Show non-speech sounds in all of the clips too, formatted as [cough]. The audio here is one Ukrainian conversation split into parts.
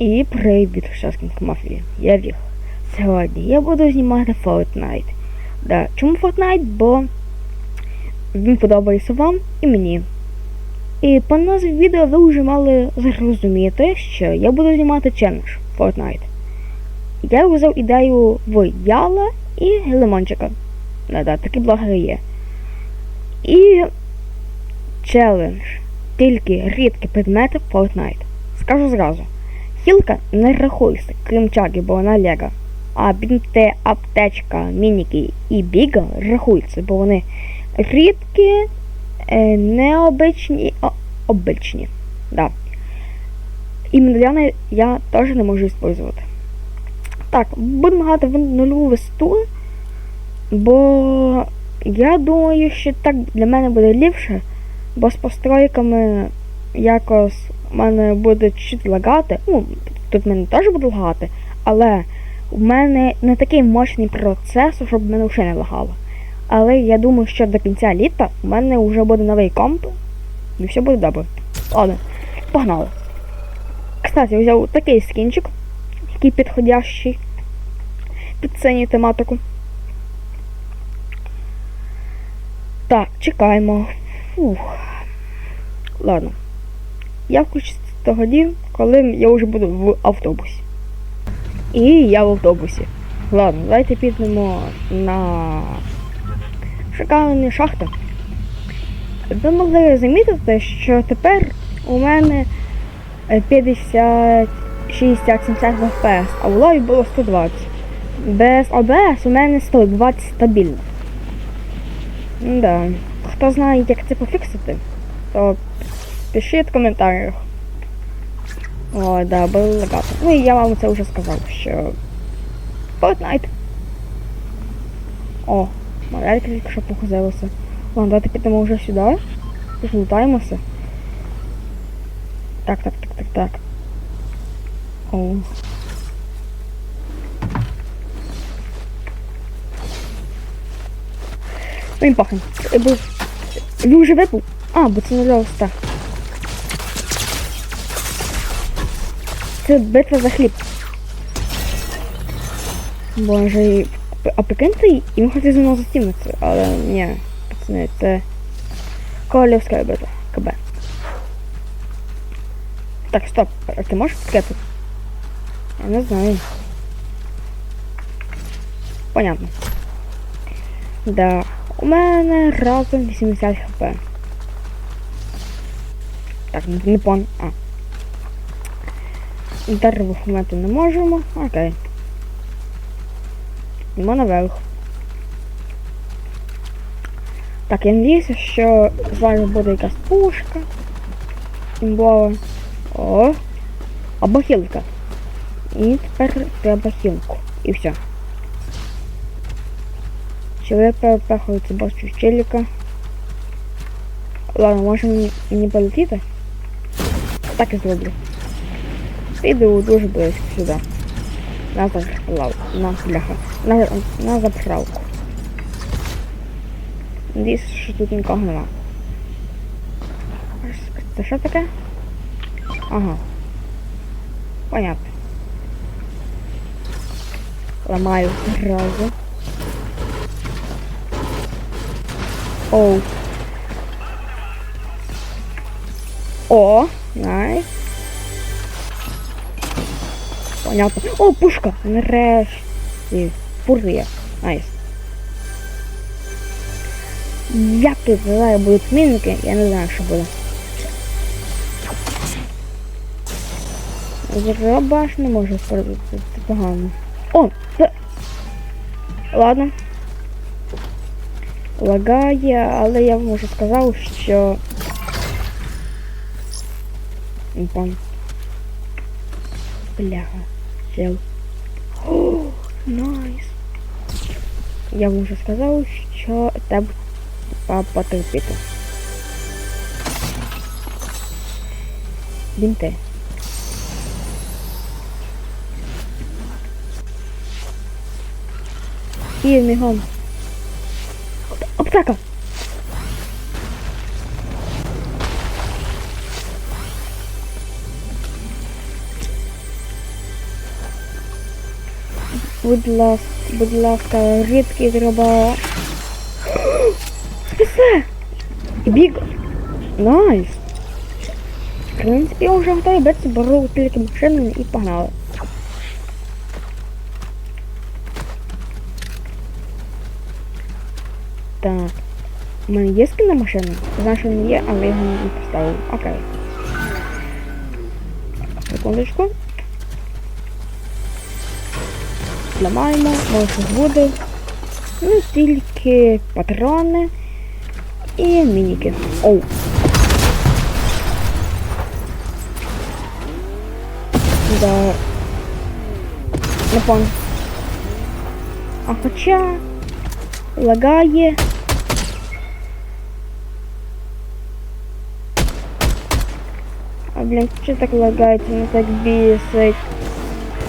І привіт, учасник мафії. Я Віх. Сьогодні я буду знімати Fortnite. Да. Чому Fortnite? Бо він подобається вам і мені. І по назві відео ви вже мали зрозуміти, що я буду знімати челендж Fortnite. Я взяв ідею в Яла і Лимончика. Да-да, такі блогери є. І челендж. Тільки рідкі предмети Fortnite. Скажу зразу. Хілка не рахується, крім чаги, бо вона лего. А бінти, аптечка, мініки і біга рахуються, бо вони рідкі, е, необичні, обичні. Да. І медальйони я теж не можу використовувати. Так, будемо грати в нульову весту, бо я думаю, що так для мене буде ліпше, бо з постройками якось в мене буде чуть лагати. Ну, тут в мене теж буде лагати, але в мене не такий мощний процесор, щоб мене вже не лагало. Але я думаю, що до кінця літа в мене вже буде новий комп, і все буде добре. Ладно, погнали. Кстати, взяв такий скінчик, який підходящий під синю тематику. Так, чекаємо. Фух. Ладно. Я включусь тоді, коли я вже буду в автобусі. І я в автобусі. Ладно, давайте підемо на шукальні шахти. Ви могли замітити, що тепер у мене е, 50, 60, 70 FPS, а в лові було 120. Без OBS у мене 120 стабільно. Да. Хто знає, як це пофіксити, то пишіть в коментарях. О, да, було легато. Ну і я вам це вже сказав, що Fortnite. О, морелька тільки що похозилася. Ладно, давайте підемо вже сюди. Злутаємося. Так, так, так, так, так. О. Ну він пахне. Е, бо- Він вже випав. А, бо це нульова ста. Це битва за хліб. Боже, а прикиньте, він хотів мною застімитися, але ні, пацани, це королівська битва. КБ. Так, стоп, а ти можеш підкати? Я не знаю. Понятно. Да. У мене разом 80 хп. Так, не пон. А. Дерево вмити не можемо. Окей. Йдемо наверх. Так, я надіюся, що з вами буде якась пушка. Імбова. О! Або хілка. І тепер треба хілку. І все. Чоловік перепехується бачу челіка. Ладно, може мені полетіти? Так і зроблю. Піду дуже близько сюди. На заправку. На бляха. На, на заправку. Надіюсь, що тут нікого нема. Це що таке? Ага. Понятно. Ламаю зразу. Оу. О, найс. Понятно. О, пушка! Нарешті. Фурія. Найс. Як тут зараз будуть мінки, я не знаю, що буде. Зробаш не можу спорудити, це погано. О! Це... Ладно. Лагає, але я вам вже сказав, що... Бляха. Сел. О, найс. Я вам вже сказав, що треба типа, потерпіти. Бінти. І мігом. Аптека! Будь ласка, будь ласка, рідкий треба. Все! Біг! Найс! В принципі, я вже готовий бити беру тільки машину і погнали. Так. У мене є скін на машину? Знаю, що він є, але я його не поставив. Окей. Секундочку. Зламаємо, може буде. Ну, тільки патрони і мініки. Оу. Да. Напон. А хоча лагає. А блін, що так лагає, це не так бісить.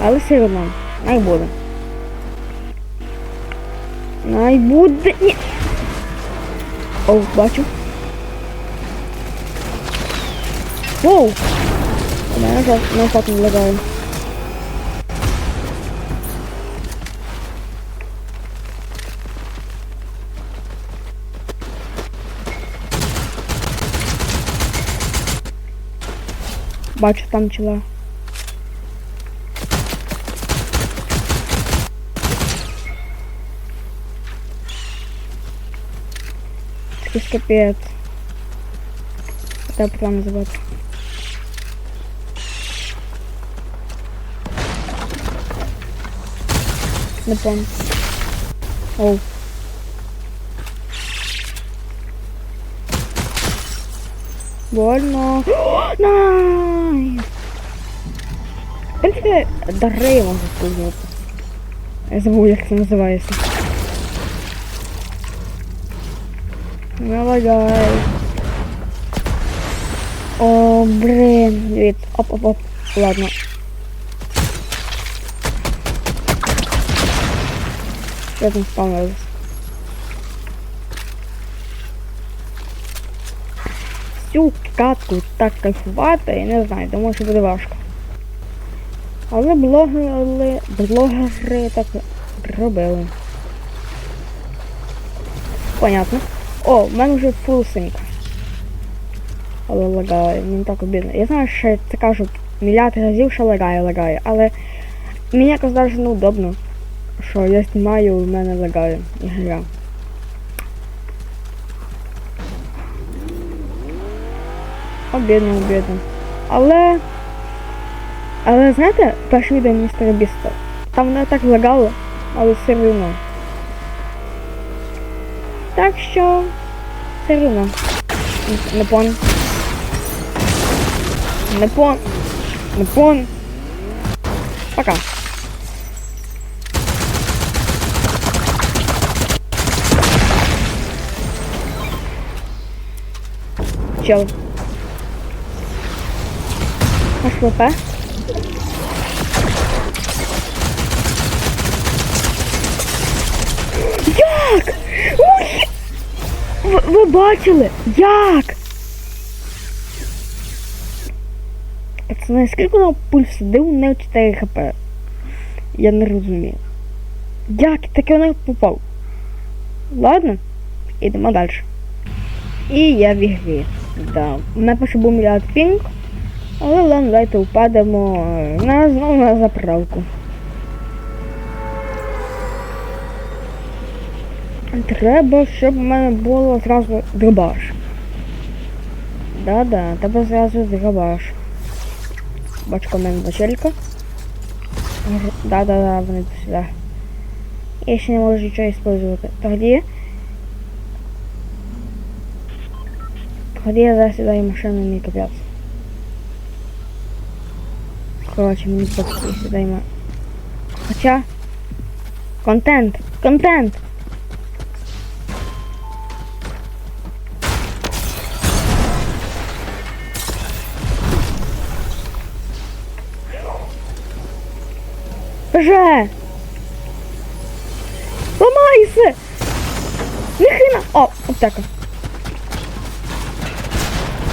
Але все одно, най буде. Най буде. Ні. О, бачу. Воу! У мене зараз на так не лагає. Бачу там чела. Такий капець. Це пацан називати. Не помню. Оу. Больно. [gasps] Найс! В принципі, дари можна сказати. Я забув, як це називається. Не лагай. О, блин. Дивіться. Оп, оп, оп. Ладно. Що там спавнилось? Всю катку так кайфувати, я не знаю, думаю, що буде важко. Але блогери, блогери так робили. Понятно. О, в мене вже фул синька. Але лагає, мені так обідно. Я знаю, що це кажуть мільярд разів, що лагає, лагає, але мені якось навіть неудобно, що я знімаю, у мене лагає ігра. Обідно, обідно. Але. Але знаєте, перше відео містера Біста. Там воно так лагало, але все рівно. Так що все рівно. Не пон. Не пон. Не пон. Пока. Чел. Аж ВП. Як? Ви, бачили? Як? Пацани, скільки на пульс сидив не 4 хп? Я не розумію. Як таке не попав? Ладно, ідемо далі. І я в ігрі. Да. Не пише був мільярд пінг, але ладно, давайте впадемо е, на знову на заправку. Треба, щоб у мене було зразу дробаш. Да-да, треба зразу дробаш. Бачка у мене бачелька. Да-да-да, вони сюди. Я ще не можу нічого использувати. Тоді. Тоді я зараз сідаю машину мій капець. Коротше, мені поки сідаємо. Хоча. Контент! Контент! Ломайся! Ламайся! Нихрена! О, аптека.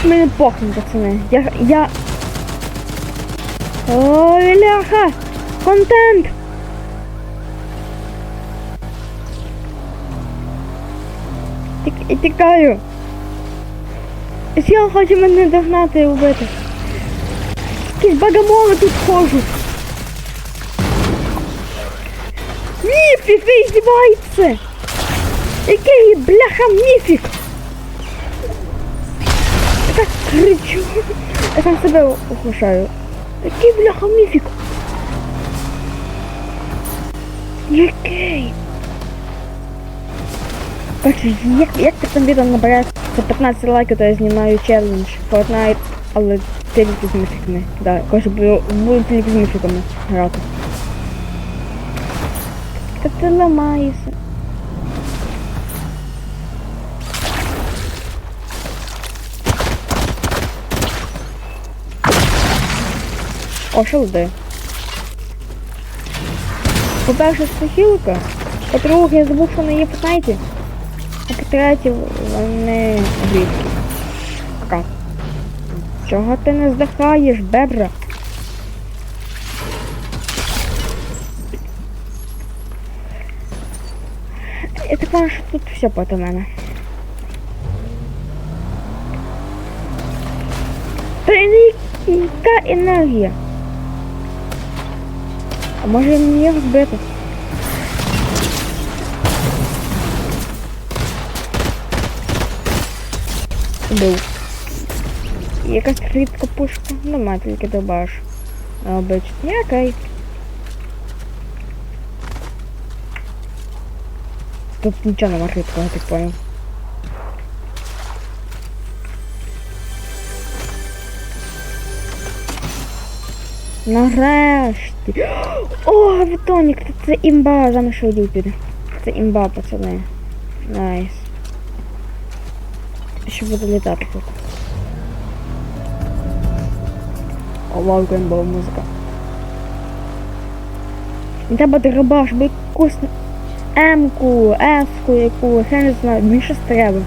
Ми не похнем, пацани. Я... я... О, віляха! Контент! І тікаю. Сіл хоче мене догнати і убити. Якісь багамоли тут хожуть. Міфік, ви здівається! Який бляха міфік! Я так кричу. Я сам себе оглушаю. Який бляха міфік? Який? Короче, як, як ти там відео набере за 15 лайків, то я знімаю челендж Fortnite, але тільки з міфіками. Да, короче, буду, буду тільки з міфіками грати. Та ти ламаєшся. О, що де? По-перше, це хілка. По-друге, я забув, що вони є в Фортнайті. Вони рідкі. Чого ти не здихаєш, бебра? Я так понимаю, що тут все проти мене. Та й яка енергія? А може мені його збити? Був. Якась рідка пушка. Нема тільки добаш. Обично. Я окей. Тут нічого нема рідкого, я так понял. Нарешті. О, Вітонік, це імба, за що піде. Це імба, пацани. Найс. Ще буду літати тут. О, вау, імбова музика. Не треба дробаш, бо якусь М-ку, С-ку, яку, я не знаю, мені щось треба.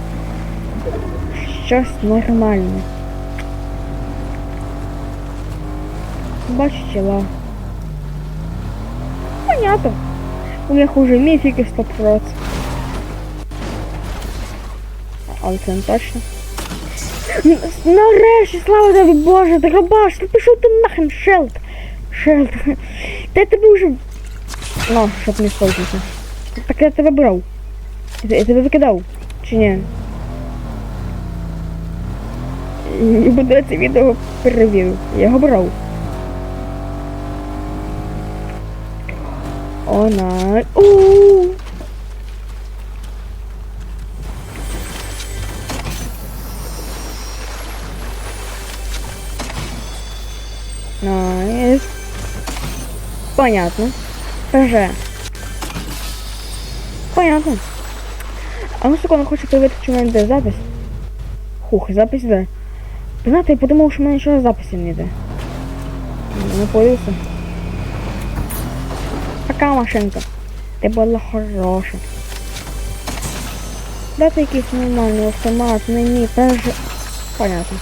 Щось нормальне. Бачу тіла. Понятно. У них уже міфіки 100%. Але це не точно. Нарешті, слава тобі Боже, дробаш, ти пішов ти нахрен, Шелд. Шелд. Та я тебе вже... Ну, щоб не спортитися. Так я тебе брав. Я, я тебе викидав. Чи ні? І буде це відео перевірив. Я його брав. О, най. Ууу. Найс. Понятно. ПЖ. Понятно. А ну секунду, хочу перевірити, чи в мене йде запис. Хух, запись йде. Знаєте, я подумав, що в мене нічого записів не йде. Не появився. Така машинка. Ти була хороша. Дати якийсь нормальний автомат, не ні, теж. Понятно.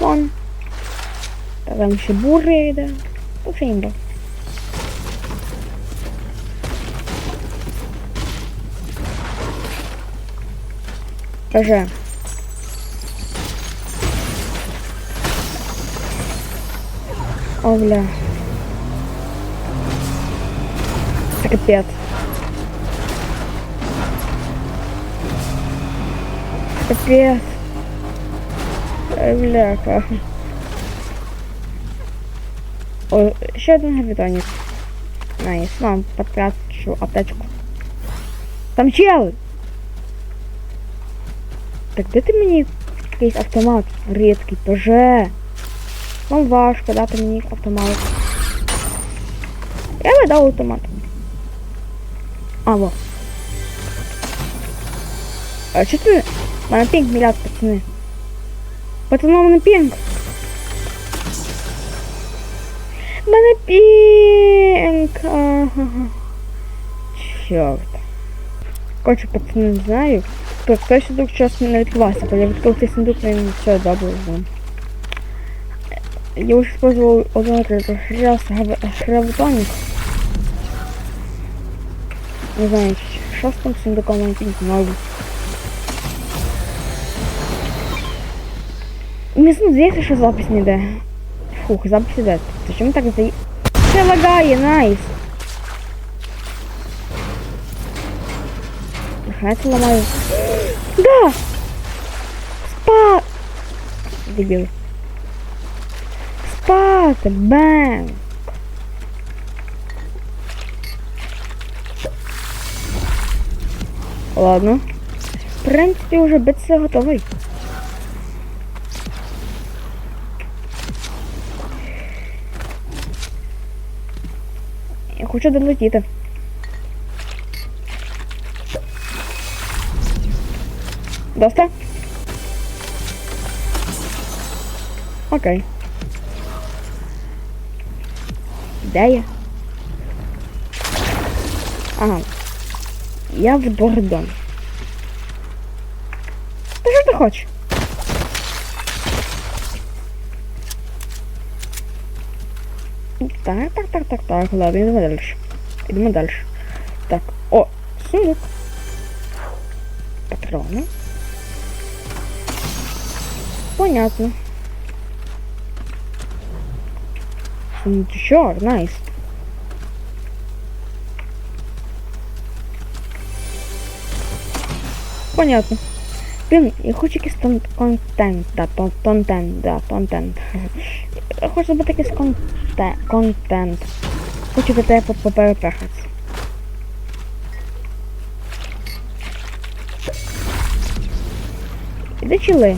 Вон. Та там ще буря йде. То все імба. Каже. О, бля. Це капець. Капець. Ой, бляха. О, ще один гравітонік. Найс, вам потрачу аптечку. Там чел! Так де ти мені якийсь автомат рідкий? Боже! Вам важко дати мені автомат. Я видав автомат. А, во. А що ти? У мене пінг мільярд, пацани. Пацани, у мене пінг. У мене пінг. Ага. Чорт. Короче, пацани, не знаю. Так, сундук щось не відкривався, бо я відкрив цей сундук, і все добре з. Я уже использовал один раз гравитоник. Не знаю, Що з тим сундуком він знову? Мені здається, що запис не йде. Фух, запис іде. Та чому так здає? Це лагає, найс! Нехай це ламаю. Да! Спа! Дебіл. Спати! Бем! Ладно. В принципі, вже битися готовий. Я хочу долетіти. Доста? Окей. Де я? Ага. Я в Бордон. Та що ти хочеш? Так, так, так, так, так, ладно, йдемо далі. Йдемо далі. Так, о, сундук. Патрони. Понятно. Сундучок, найс. Понятно. Блін, я хочу якийсь контент, да, контент, да, контент. [laughs] Я хочу зробити якийсь конте- контент. Хочу до тебе поперепехатися. Іди чили.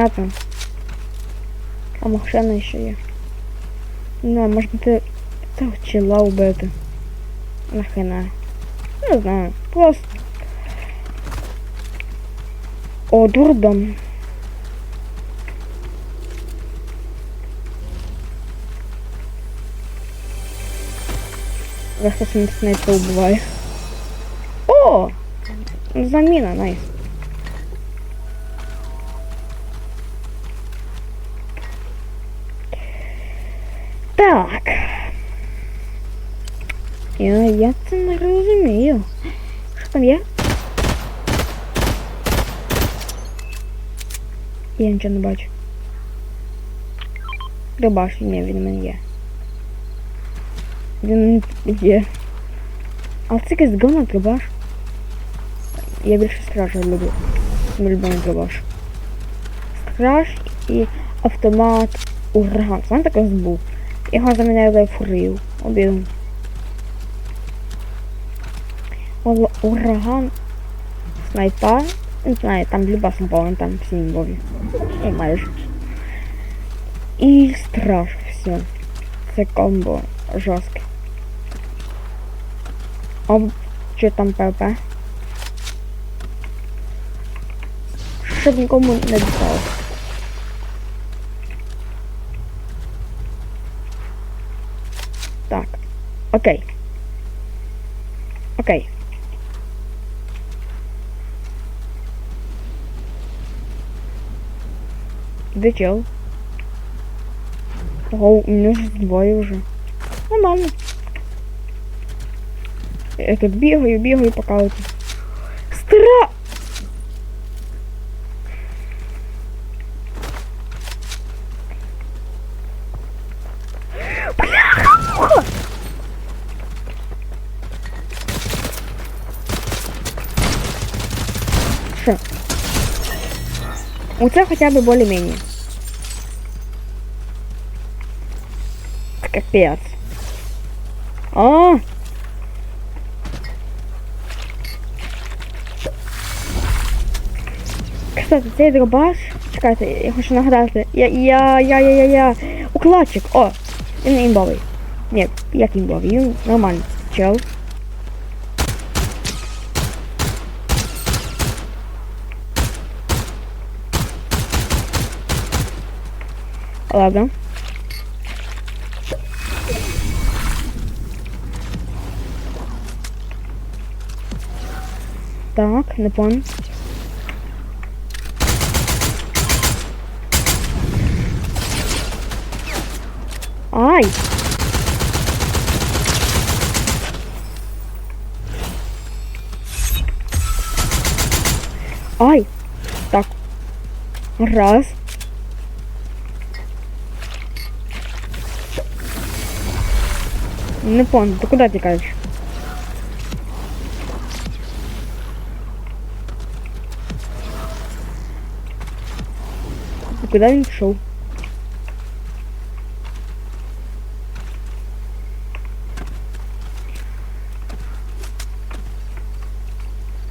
Понятно. А машина ще є. Не, можна ти того чела убити. Нахрена. Не знаю. Просто. О, дурдом. Хтось на снайпа убиває. О! Заміна, найс. Так. Я, це не розумію. Що там є? Я нічого не бачу. Рибаш, ні, він в мене є. Він в є. А це якийсь говно трибаш. Я більше стража люблю. Мій любимий трибаш. Страж і автомат ураган. Знаєте, такий був? Його заміняю лайфурію. Обідом. Ураган. Снайпа. Не знаю, там люба снайпа, вон там всі імбові. Ну, майже. І страж, все. Це комбо жорстке. Об, що там ПВП? Щоб нікому не дісталося. Так. Окей. Окей. Де чел? Ого, у меня же двое уже. Нормально. Я тут бегаю, бегаю, пока вот. Стра... Бляха-муха! Що? Оце хоча б более-менее. Капец. А! Кстати, цей дробаш. Чекайте, я хочу нагадати. Я, я, я, я, я, я. Укладчик. О! Він не імбовий. Ні, як імбовий, він нормальний. Чел. Ладно. Так, не. Ай! Ай! Так. Раз. Не помню, ты куда тікаєш? І Куди він пішов?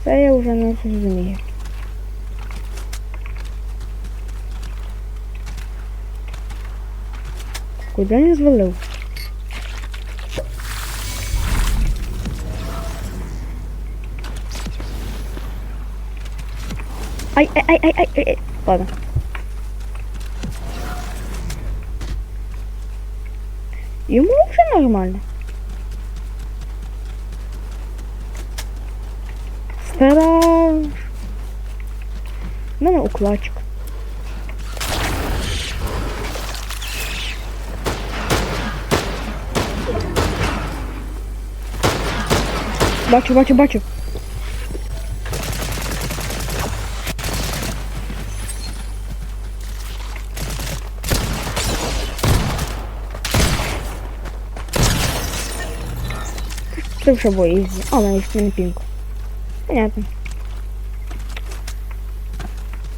Це я вже не зрозумію. Куди він звалив? Ай, ай, ай, ай, ай, ай, Ему уже нормально. Страж. У мене укладчик. Бачу, бачу, бачу. Це вже було ізі. А, мене ще не пінку. Понятно.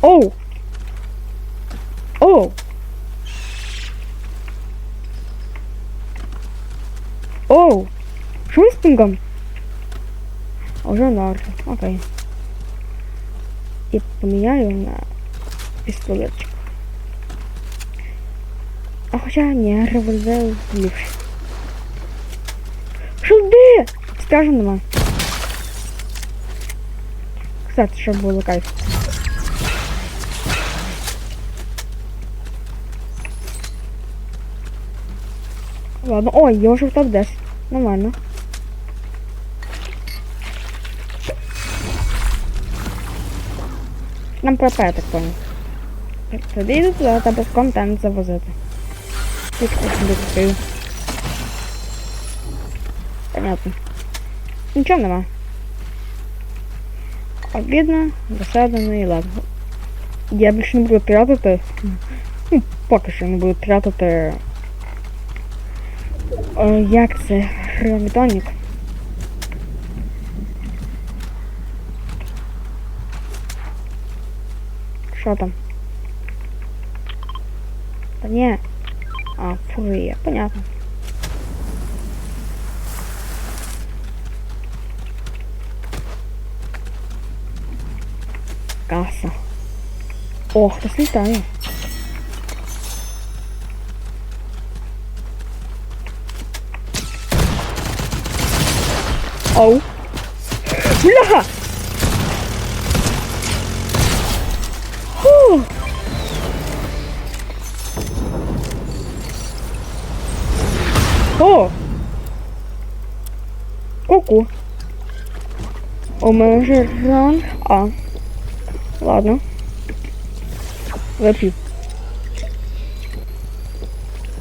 Оу! Оу! Оу! Що з пінгом? Уже норм. Окей. І поміняю на пістолетчик. А хоча ні, револьвер ліпше. Що Стражу нема. Кстати, щоб було кайф. Ладно, ой, я вже в топ-10. Нормально. Нам я так понял. Тоді йду туди, та без контент завозити. Ось. Понятно. Нічого нема. Обідно, досадно, і ладно. Я більше не буду тратити. Ну, поки що не буду тратити. Е, як це? Гравітонік. Що там? Та ні. А, фурія, понятно. Каса. Ох, хтось літає. Оу. Бляха! Фу. О! Ку-ку. У мене вже ранг А. Ладно. Вип'ю.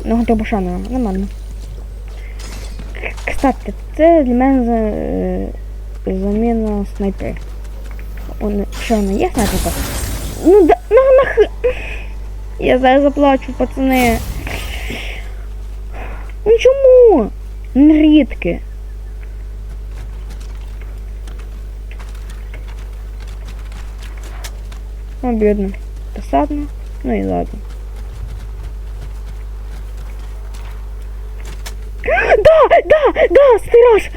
Ну, хоча б шана, нормально. Кстати, це для мене е, заміна снайпер. Он, що вона є снайперка? Ну да, ну нах... Я зараз заплачу, пацани. Ну чому? Рідки. Обидно. Досадно. Ну и ладно. Да, да, да, страж!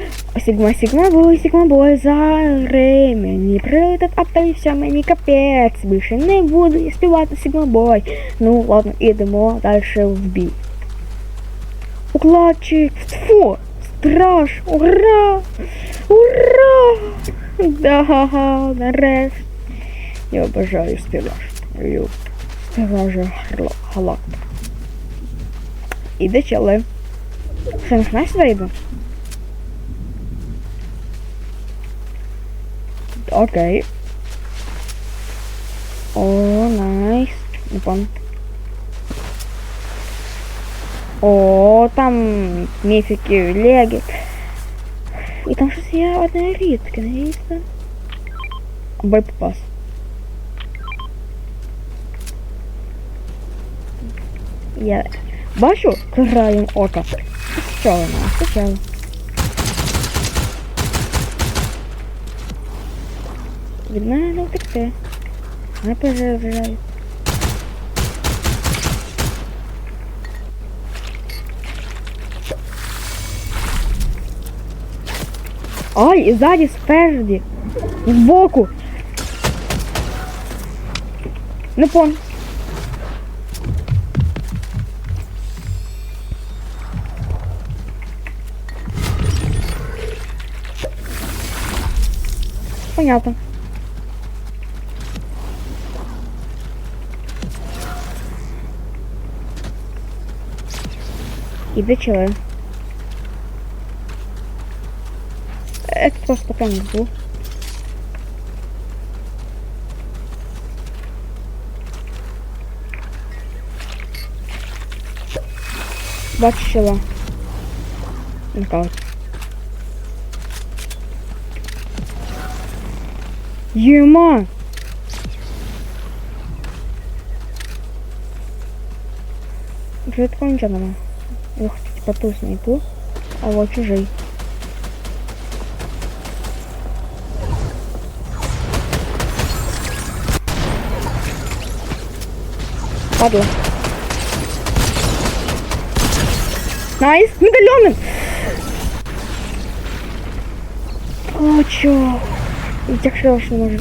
Сігма, сігма бой, сігма бой, зари мені прилетить апелься, мені капець. Більше не буду співати сігма бой. Ну, ладно, ідемо далі в бій. Укладчик, фу, страж, ура! Ура! Да, нарешті. Я обожаю стеллаж. Люблю. Стеллажа галактик. Іде челе. Що, нахна сюди йду? Окей. О, найс. Не помню. О, там міфіки, леги. І там щось є одне рідке, не їсти. Боєприпас. Я бачу краєм ока. Що вона? Спочатку. Від мене не втекти. Не переживай. Ай, і ззаді, спереді. Збоку. Не пон. Понятно. Іди чили. Это просто там был. Бачила. Нокаут. Ема! Вже такого нічого нема. Я хочу типа ту снайпу, а вот чужий. Падла. Найс, медальоны! О, чё? Так що може.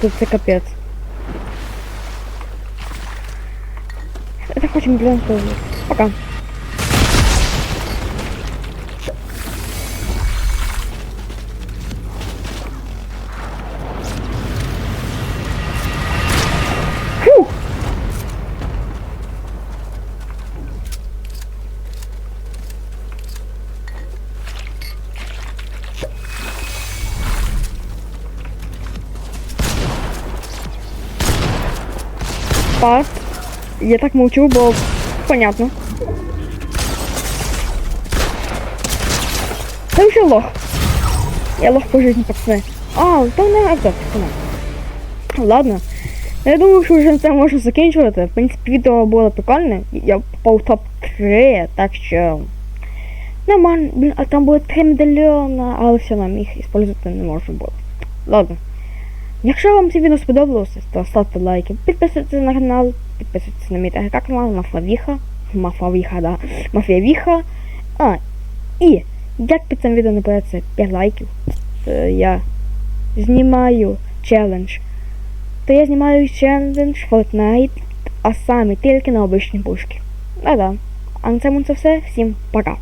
Тут це капець. Это хочем блин тоже. Пока. Пас. Я так молчу, бо понятно. Ты вообще лох. Я лох по жизни, пацаны. А, то не это, пацаны. Ладно. Я думаю, що вже це можна закінчувати. В принципі, відео було прикольне. Я попав в топ-3, так що. Нормально, блін, а там було 3 медальйона, але все одно їх использувати не можна було. Ладно. Якщо вам це відео сподобалося, то ставте лайки, підписуйтесь на канал, підписуйтесь на мій телеграм-канал Мафавіха. Мафавіха, да. Мафіавіха. А, і як під цим відео набереться 5 лайків, то я знімаю челендж. То я знімаю челендж Fortnite, а саме тільки на обичні пушки. Да-да. А на цьому це все. Всім пока.